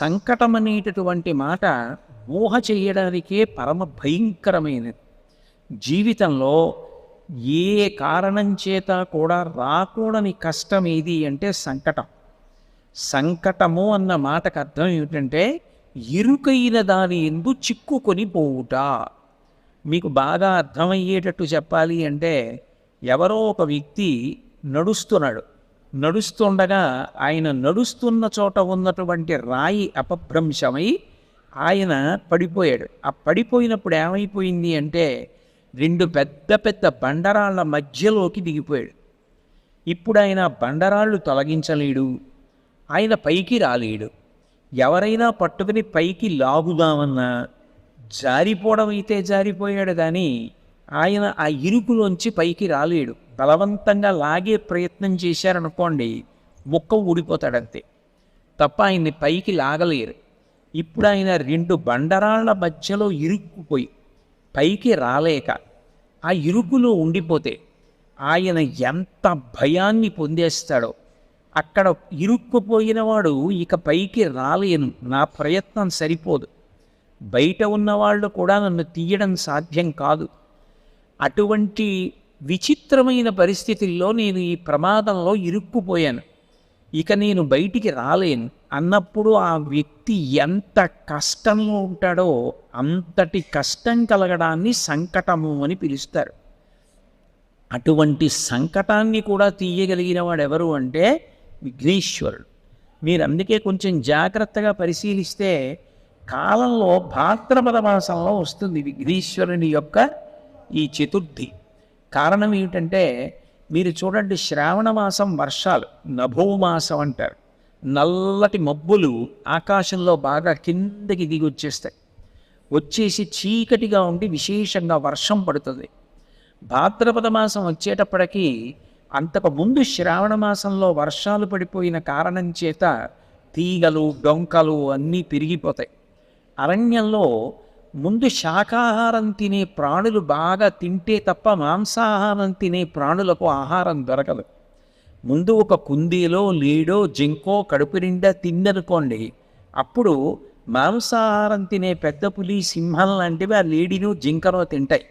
సంకటం అనేటటువంటి మాట ఊహ చేయడానికే పరమ భయంకరమైనది. జీవితంలో ఏ కారణం చేత కూడా రాకూడని కష్టం ఏది అంటే సంకటం. సంకటము అన్న మాటకు అర్థం ఏమిటంటే ఇరుకైన దాని ఎందు చిక్కుకొని పోవుట. మీకు బాగా అర్థమయ్యేటట్టు చెప్పాలి అంటే ఎవరో ఒక వ్యక్తి నడుస్తున్నాడు. నడుస్తుండగా ఆయన నడుస్తున్న చోట ఉన్నటువంటి రాయి అపభ్రంశమై ఆయన పడిపోయాడు. ఆ పడిపోయినప్పుడు ఏమైపోయింది అంటే రెండు పెద్ద పెద్ద బండరాళ్ళ మధ్యలోకి దిగిపోయాడు. ఇప్పుడు ఆయన బండరాళ్ళు తొలగించలేడు. ఆయన పైకి రాలేడు. ఎవరైనా పట్టుకుని పైకి లాగుదామన్నా జారిపోవడం అయితే జారిపోయాడు కానీ ఆయన ఆ ఇరుకులోంచి పైకి రాలేడు. బలవంతంగా లాగే ప్రయత్నం చేశారనుకోండి ముక్క ఊడిపోతాడంతే. తప్ప ఆయన్ని పైకి లాగలేరు. ఇప్పుడు ఆయన రెండు బండరాళ్ళ మధ్యలో ఇరుక్కుపోయి పైకి రాలేక ఆ ఇరుకులో ఉండిపోతే ఆయన ఎంత భయాన్ని పొందేస్తాడో. అక్కడ ఇరుక్కుపోయిన వాడు ఇక పైకి రాలేను. నా ప్రయత్నం సరిపోదు. బయట ఉన్నవాళ్ళు కూడా నన్ను తీయడం సాధ్యం కాదు. అటువంటి విచిత్రమైన పరిస్థితుల్లో నేను ఈ ప్రమాదంలో ఇరుక్కుపోయాను. ఇక నేను బయటికి రాలేను. అన్నప్పుడు ఆ వ్యక్తి ఎంత కష్టంలో ఉంటాడో అంతటి కష్టం కలగడాన్ని సంకటము అని పిలుస్తారు. అటువంటి సంకటాన్ని కూడా తీయగలిగిన వాడు ఎవరు అంటే విఘ్నేశ్వరుడు. మీరు అందుకే కొంచెం జాగ్రత్తగా పరిశీలిస్తే కాలంలో భాద్రపద మాసంలో వస్తుంది విఘ్నేశ్వరుని యొక్క ఈ చతుర్థి. కారణం ఏమిటంటే మీరు చూడండి శ్రావణ మాసం వర్షాలు నభోమాసం అంటారు. నల్లటి మబ్బులు ఆకాశంలో బాగా కిందకి దిగి వచ్చేస్తాయి. వచ్చేసి చీకటిగా ఉండి విశేషంగా వర్షం పడుతుంది. భాద్రపద మాసం వచ్చేటప్పటికీ అంతకు ముందు శ్రావణ మాసంలో వర్షాలు పడిపోయిన కారణం చేత తీగలు డొంకలు అన్నీ పెరిగిపోతాయి. అరణ్యంలో ముందు శాకాహారం తినే ప్రాణులు బాగా తింటే తప్ప మాంసాహారం తినే ప్రాణులకు ఆహారం దొరకదు. ముందు ఒక కుందీలో లీడో జింకో కడుపు నిండా తిందనుకోండి అప్పుడు మాంసాహారం తినే పెద్ద పులి సింహం లాంటివి ఆ లేడీను జింకనో తింటాయి.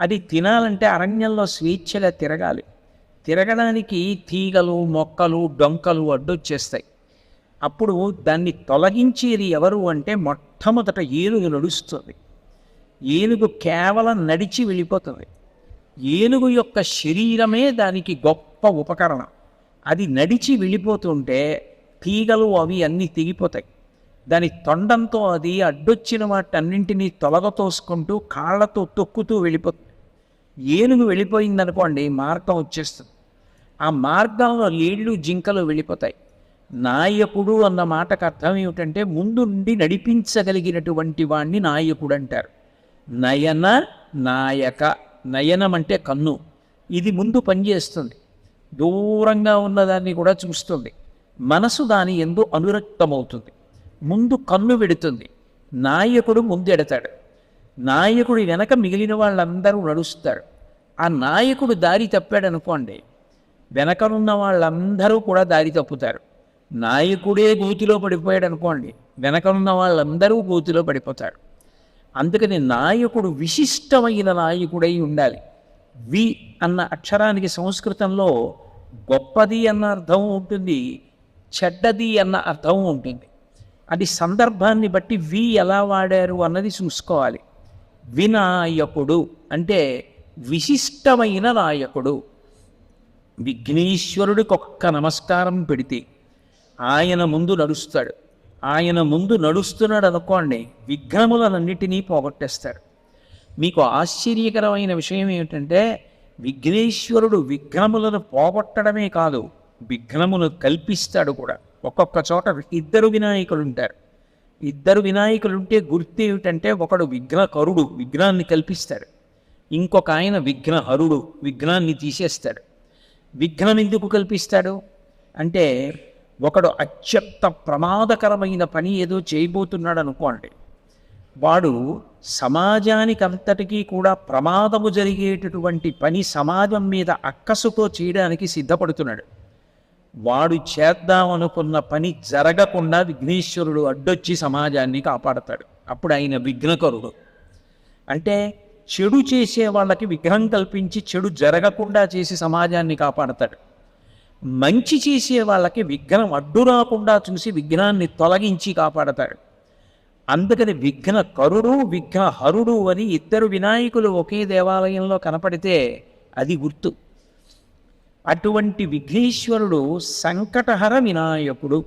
అది తినాలంటే అరణ్యంలో స్వేచ్ఛగా తిరగాలి. తిరగడానికి తీగలు మొక్కలు డొంకలు అడ్డొచ్చేస్తాయి. అప్పుడు దాన్ని తొలగించేది ఎవరు అంటే మొట్ట మొట్టమొదట ఏనుగు నడుస్తుంది. ఏనుగు కేవలం నడిచి వెళ్ళిపోతుంది. ఏనుగు యొక్క శరీరమే దానికి గొప్ప ఉపకరణం. అది నడిచి వెళ్ళిపోతుంటే తీగలు అవి అన్నీ తెగిపోతాయి. దాని తొండంతో అది అడ్డొచ్చిన వాటన్నింటినీ తొలగతోసుకుంటూ కాళ్ళతో తొక్కుతూ వెళ్ళిపోతుంది. ఏనుగు వెళ్ళిపోయిందనుకోండి మార్గం వచ్చేస్తుంది. ఆ మార్గంలో లేళ్ళు జింకలు వెళ్ళిపోతాయి. నాయకుడు అన్న మాటకు అర్థం ఏమిటంటే ముందు నుండి నడిపించగలిగినటువంటి వాణ్ణి నాయకుడు అంటారు. నయన నాయక నయనం అంటే కన్ను. ఇది ముందు పనిచేస్తుంది. దూరంగా ఉన్నదాన్ని కూడా చూస్తుంది. మనసు దాని ఎందు అనురక్తమవుతుంది. ముందు కన్ను పెడుతుంది నాయకుడు ముందెడతాడు. నాయకుడి వెనక మిగిలిన వాళ్ళందరూ నడుస్తారు. ఆ నాయకుడు దారి తప్పాడు అనుకోండి వెనకనున్న వాళ్ళందరూ కూడా దారి తప్పుతారు. నాయకుడే గోతిలో పడిపోయాడు అనుకోండి వెనకనున్న వాళ్ళందరూ గోతిలో పడిపోతారు. అందుకని నాయకుడు విశిష్టమైన నాయకుడై ఉండాలి. వి అన్న అక్షరానికి సంస్కృతంలో గొప్పది అన్న అర్థం ఉంటుంది చెడ్డది అన్న అర్థం ఉంటుంది. అది సందర్భాన్ని బట్టి వి ఎలా వాడారు అన్నది చూసుకోవాలి. వినాయకుడు అంటే విశిష్టమైన నాయకుడు. విఘ్నేశ్వరుడికి ఒక్క నమస్కారం పెడితే ఆయన ముందు నడుస్తాడు. ఆయన ముందు నడుస్తున్నాడు అనుకోండి విఘ్నములన్నిటినీ పోగొట్టేస్తాడు. మీకు ఆశ్చర్యకరమైన విషయం ఏమిటంటే విఘ్నేశ్వరుడు విఘ్నములను పోగొట్టడమే కాదు విఘ్నమును కల్పిస్తాడు కూడా. ఒక్కొక్క చోట ఇద్దరు వినాయకులు ఉంటారు ఇద్దరు వినాయకులు ఉంటే గుర్తు ఏమిటంటే ఒకడు విఘ్నకరుడు విఘ్నాన్ని కల్పిస్తాడు. ఇంకొక ఆయన విఘ్నహరుడు విఘ్నాన్ని తీసేస్తాడు. విఘ్నం ఎందుకు కల్పిస్తాడు? అంటే ఒకడు అత్యంత ప్రమాదకరమైన పని ఏదో చేయబోతున్నాడు అనుకోండి వాడు సమాజానికి అంతటికీ కూడా ప్రమాదము జరిగేటటువంటి పని సమాజం మీద అక్కసుతో చేయడానికి సిద్ధపడుతున్నాడు. వాడు చేద్దామనుకున్న పని జరగకుండా విఘ్నేశ్వరుడు అడ్డొచ్చి సమాజాన్ని కాపాడతాడు. అప్పుడు ఆయన విఘ్నకరుడు. అంటే చెడు చేసే వాళ్ళకి విఘ్నం కల్పించి చెడు జరగకుండా చేసి సమాజాన్ని కాపాడతాడు. మంచి చేసే వాళ్ళకి విఘ్నం అడ్డు రాకుండా చూసి విఘ్నాన్ని తొలగించి కాపాడతాడు. అందుకని విఘ్న కరుడు విఘ్న హరుడు అని ఇద్దరు వినాయకులు ఒకే దేవాలయంలో కనపడితే అది గుర్తు. అటువంటి విఘ్నేశ్వరుడు సంకటహర వినాయకుడు.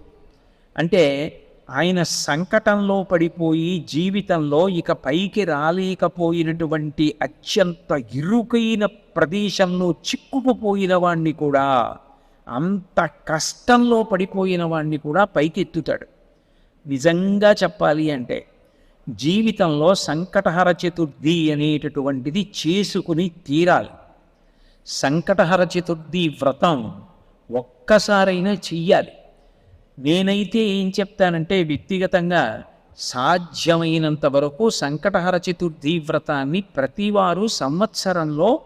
అంటే ఆయన సంకటంలో పడిపోయి జీవితంలో ఇక పైకి రాలేకపోయినటువంటి అత్యంత ఇరుకైన ప్రదేశంలో చిక్కుకుపోయిన వాణ్ణి కూడా అంత కష్టంలో పడిపోయిన వాడిని కూడా పైకెత్తుతాడు. నిజంగా చెప్పాలి అంటే జీవితంలో సంకటహర చతుర్థి అనేటటువంటిది చేసుకుని తీరాలి. సంకటహర చతుర్థి వ్రతం ఒక్కసారైనా చెయ్యాలి. నేనైతే ఏం చెప్తానంటే వ్యక్తిగతంగా సాధ్యమైనంత వరకు సంకటహర చతుర్థి వ్రతాన్ని ప్రతివారు సంవత్సరంలో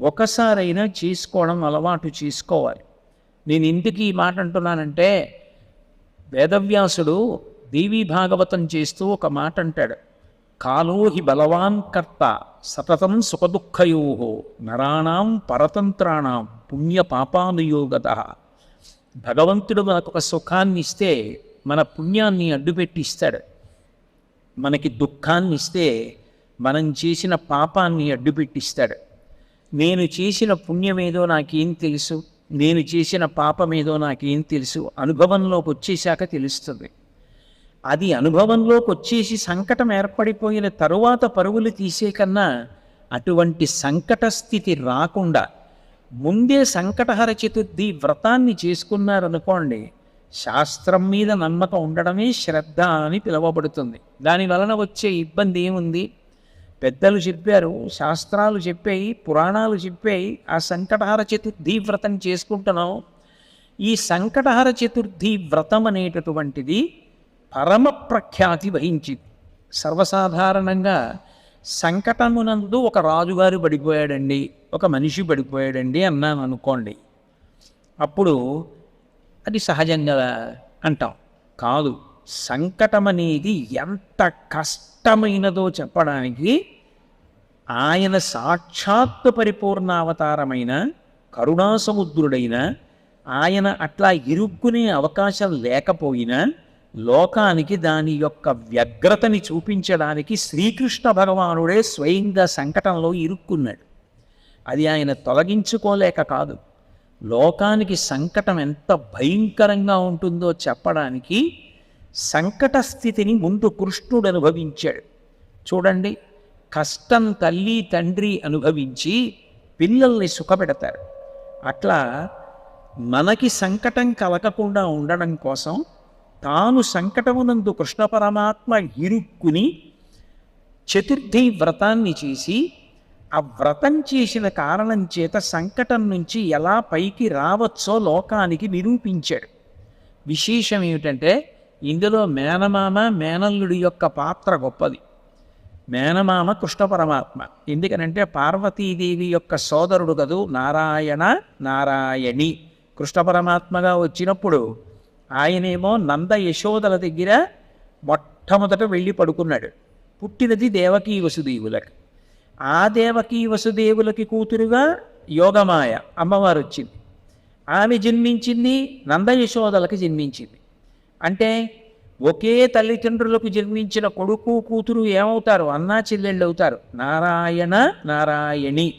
ఒకసారైనా చేసుకోవడం అలవాటు చేసుకోవాలి. నేను ఇంటికి ఈ మాట అంటున్నానంటే వేదవ్యాసుడు దేవీ భాగవతం చేస్తూ ఒక మాట అంటాడు. కాలో హి బలవాన్ కర్త సతతం సుఖదుఖయో నరాణం పరతంత్రాణం పుణ్య పాపానుయోగత భగవంతుడు మనకు ఒక సుఖాన్ని ఇస్తే మన పుణ్యాన్ని అడ్డుపెట్టి ఇస్తాడు. మనకి దుఃఖాన్ని ఇస్తే మనం చేసిన పాపాన్ని అడ్డుపెట్టిస్తాడు నేను చేసిన పుణ్యమేదో నాకేం తెలుసు? నేను చేసిన పాపమేదో నాకేం తెలుసు. అనుభవంలోకి వచ్చేశాక తెలుస్తుంది. అది అనుభవంలోకి వచ్చేసి సంకటం ఏర్పడిపోయిన తరువాత పరుగులు తీసే కన్నా అటువంటి సంకట స్థితి రాకుండా ముందే సంకటహర చతుర్థి వ్రతాన్ని చేసుకున్నారనుకోండి శాస్త్రం మీద నమ్మకం ఉండడమే శ్రద్ధ అని పిలువబడుతుంది. దాని వలన వచ్చే ఇబ్బంది ఏముంది? పెద్దలు చెప్పారు శాస్త్రాలు చెప్పాయి పురాణాలు చెప్పాయి ఆ సంకటహార చతుర్థి వ్రతం చేసుకుంటున్నాం. ఈ సంకటహార చతుర్థి వ్రతం అనేటటువంటిది పరమ ప్రఖ్యాతి వహించింది. సర్వసాధారణంగా సంకటమునందు ఒక రాజుగారు పడిపోయాడండి ఒక మనిషి పడిపోయాడండి అన్నాను అనుకోండి. అప్పుడు అది సహజంగా అంటాం. కాదు. సంకటం అనేది ఎంత కష్టమైనదో చెప్పడానికి ఆయన సాక్షాత్ పరిపూర్ణావతారమైన కరుణాసముద్రుడైన ఆయన అట్లా ఇరుక్కునే అవకాశం లేకపోయినా లోకానికి దాని యొక్క వ్యగ్రతని చూపించడానికి శ్రీకృష్ణ భగవానుడే స్వయంగా సంకటంలో ఇరుక్కున్నాడు. అది ఆయన తొలగించుకోలేక కాదు. లోకానికి సంకటం ఎంత భయంకరంగా ఉంటుందో చెప్పడానికి సంకట స్థితిని ముందు కృష్ణుడు అనుభవించాడు. చూడండి కష్టం తల్లి తండ్రి అనుభవించి పిల్లల్ని సుఖపెడతారు. అట్లా మనకి సంకటం కలగకుండా ఉండడం కోసం తాను సంకటమునందు కృష్ణ పరమాత్మ ఇరుక్కుని చతుర్థి వ్రతాన్ని చేసి ఆ వ్రతం చేసిన కారణం చేత సంకటం నుంచి ఎలా పైకి రావచ్చో లోకానికి నిరూపించాడు. విశేషం ఏమిటంటే ఇందులో మేనమామ మేనల్లుడి యొక్క పాత్ర గొప్పది. మేనమామ కృష్ణ పరమాత్మ. ఎందుకనంటే పార్వతీదేవి యొక్క సోదరుడు కదూ నారాయణ నారాయణి. కృష్ణ పరమాత్మగా వచ్చినప్పుడు ఆయనేమో నంద యశోదల దగ్గర మొట్టమొదట వెళ్ళి పడుకున్నాడు. పుట్టినది దేవకీ వసుదేవులకు. ఆ దేవకీ వసుదేవులకి కూతురుగా యోగమాయ అమ్మవారు వచ్చింది ఆమె జన్మించింది నంద యశోదలకు జన్మించింది. అంటే ఒకే తల్లిదండ్రులకు జన్మించిన కొడుకు కూతురు ఏమవుతారు? అన్నా చెల్లెళ్ళు అవుతారు. నారాయణ నారాయణి.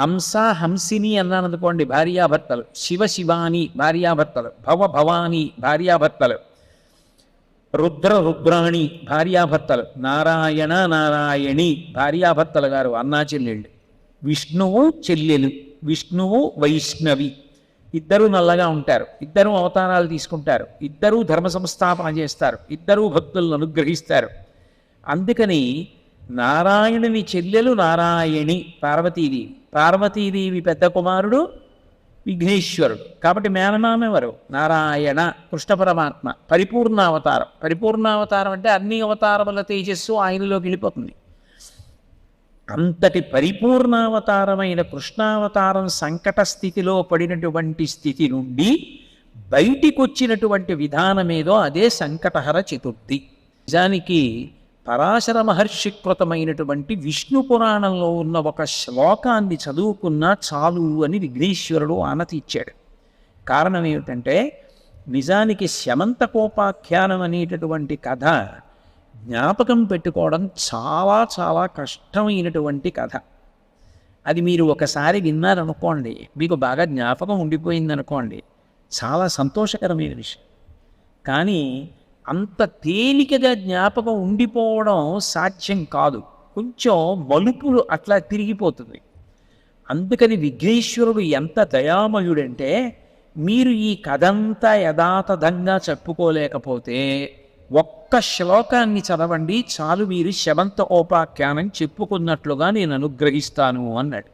హంస హంసిని అన్నాను అనుకోండి భార్యాభర్తలు. శివ శివాని భార్యాభర్తలు. భవ భవాని భార్యాభర్తలు. రుద్ర రుద్రాణి భార్యాభర్తలు. నారాయణ నారాయణి భార్యాభర్తలు గారు అన్నా చెల్లెళ్ళు. విష్ణువు చెల్లెలు. విష్ణువు వైష్ణవి. ఇద్దరూ నల్లగా ఉంటారు. ఇద్దరూ అవతారాలు తీసుకుంటారు. ఇద్దరూ ధర్మ సంస్థాపన చేస్తారు. ఇద్దరూ భక్తులను అనుగ్రహిస్తారు. అందుకని నారాయణుని చెల్లెలు నారాయణి పార్వతీదేవి. పార్వతీదేవి పెద్ద కుమారుడు విఘ్నేశ్వరుడు. కాబట్టి మేనమామ ఎవరు? నారాయణ కృష్ణ పరమాత్మ. పరిపూర్ణ అవతారం. అంటే అన్ని అవతారముల తేజస్సు ఆయనలోకి వెళ్ళిపోతుంది. అంతటి పరిపూర్ణావతారమైన కృష్ణావతారం సంకట స్థితిలో పడినటువంటి స్థితి నుండి బయటికొచ్చినటువంటి విధానమేదో అదే సంకటహర చతుర్థి. నిజానికి పరాశర మహర్షి కృతమైనటువంటి విష్ణు పురాణంలో ఉన్న ఒక శ్లోకాన్ని చదువుకున్నా చాలు అని విఘ్నేశ్వరుడు ఆనతి ఇచ్చాడు. కారణం ఏమిటంటే నిజానికి శమంతకోపాఖ్యానం అనేటటువంటి కథ జ్ఞాపకం పెట్టుకోవడం చాలా చాలా కష్టమైనటువంటి కథ. అది మీరు ఒకసారి విన్నారనుకోండి మీకు బాగా జ్ఞాపకం ఉండిపోయిందనుకోండి చాలా సంతోషకరమైన విషయం. కానీ అంత తేలికగా జ్ఞాపకం ఉండిపోవడం సాధ్యం కాదు. కొంచెం మలుపులు అట్లా తిరిగిపోతుంది. అందుకని విఘ్నేశ్వరుడు ఎంత దయామయుడంటే మీరు ఈ కథంతా యథాతథంగా చెప్పుకోలేకపోతే ఒక్క శ్లోకాన్ని చదవండి చాలు మీరు శవంత ఓపాఖ్యానం చెప్పుకున్నట్లుగా నేను అనుగ్రహిస్తాను అన్నాడు.